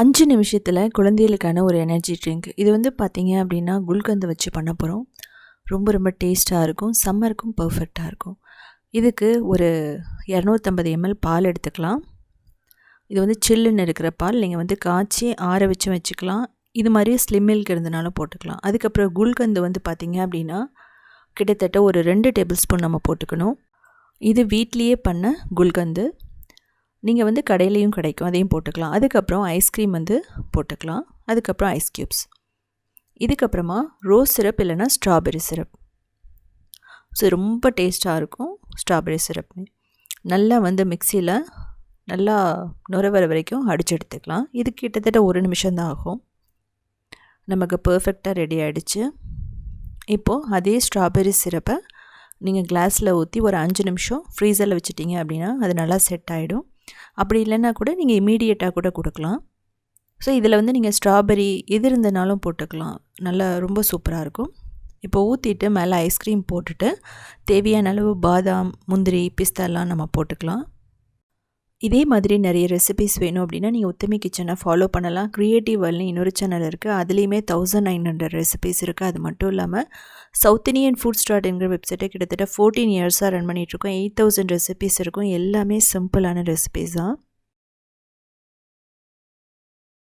அஞ்சு நிமிஷத்தில் குழந்தைகளுக்கான ஒரு எனர்ஜி ட்ரிங்க் இது வந்து பார்த்திங்க அப்படின்னா குல்கந்தை வச்சு பண்ண போகிறோம் ரொம்ப ரொம்ப டேஸ்ட்டாக இருக்கும். சம்மருக்கும் பர்ஃபெக்டாக இருக்கும். இதுக்கு ஒரு இரநூத்தம்பது எம்எல் பால் எடுத்துக்கலாம். இது வந்து சில்லுன்னு இருக்கிற பால். நீங்கள் வந்து காய்ச்சி ஆற வச்சு வச்சுக்கலாம். இது மாதிரி ஸ்லிம் மில்க் இருந்தனாலும் போட்டுக்கலாம். அதுக்கப்புறம் குல்கந்து வந்து பார்த்திங்க அப்படின்னா கிட்டத்தட்ட ஒரு ரெண்டு டேபிள் ஸ்பூன் நம்ம போட்டுக்கணும். இது வீட்லேயே பண்ண குல்கந்து. நீங்கள் வந்து கடையிலையும் கிடைக்கும் அதையும் போட்டுக்கலாம். அதுக்கப்புறம் ஐஸ்கிரீம் வந்து போட்டுக்கலாம். அதுக்கப்புறம் ஐஸ் க்யூப்ஸ் இதுக்கப்புறமா ரோஸ் சிரப் இல்லைன்னா ஸ்ட்ராபெரி சிரப் ஸோ ரொம்ப டேஸ்ட்டாக இருக்கும் ஸ்ட்ராபெரி சிரப் நல்லா வந்து மிக்சியில் நல்லா நுர வர வரைக்கும் அடித்து எடுத்துக்கலாம். இது கிட்டத்தட்ட ஒரு நிமிஷம் தான் ஆகும். நமக்கு பர்ஃபெக்டாக ரெடி ஆகிடுச்சு இப்போது அதே ஸ்ட்ராபெரி சிரப்பை நீங்கள் கிளாஸில் ஊற்றி ஒரு அஞ்சு நிமிஷம் ஃப்ரீசரில் வச்சுட்டிங்க அப்படின்னா அது நல்லா செட் ஆகிடும் அப்படி இல்லைன்னா கூட நீங்கள் இமீடியட்டாக கூட கொடுக்கலாம். ஸோ இதில் வந்து நீங்கள் ஸ்ட்ராபெரி எது இருந்தனாலும் போட்டுக்கலாம். நல்லா ரொம்ப சூப்பராக இருக்கும். இப்போ ஊற்றிட்டு மேலே ஐஸ்கிரீம் போட்டுட்டு தேவையான அளவு பாதாம் முந்திரி பிஸ்தாலாம் நம்ம போட்டுக்கலாம். இதே மாதிரி நிறைய ரெசிபிஸ் வேணும் அப்படின்னா நீங்கள் உத்தமி கிச்சனை ஃபாலோ பண்ணலாம். க்ரியேட்டிவ் வேர்ல்னு இன்னொரு சேனல் இருக்குது அதுலேயுமே தௌசண்ட் நைன் ஹண்ட்ரட் ரெசிபிஸ் இருக்குது அது மட்டும் இல்லாமல் சவுத் இந்தியன் ஃபுட் ஸ்டார்ட்ங்கிற வெப்சைட்டை கிட்டத்தட்ட ஃபோர்டீன் இயர்ஸாக ரன் பண்ணிகிட்ருக்கோம் எயிட் தௌசண்ட் ரெசிபிஸ் இருக்கும். எல்லாமே சிம்பிளான ரெசிபிஸ் தான்.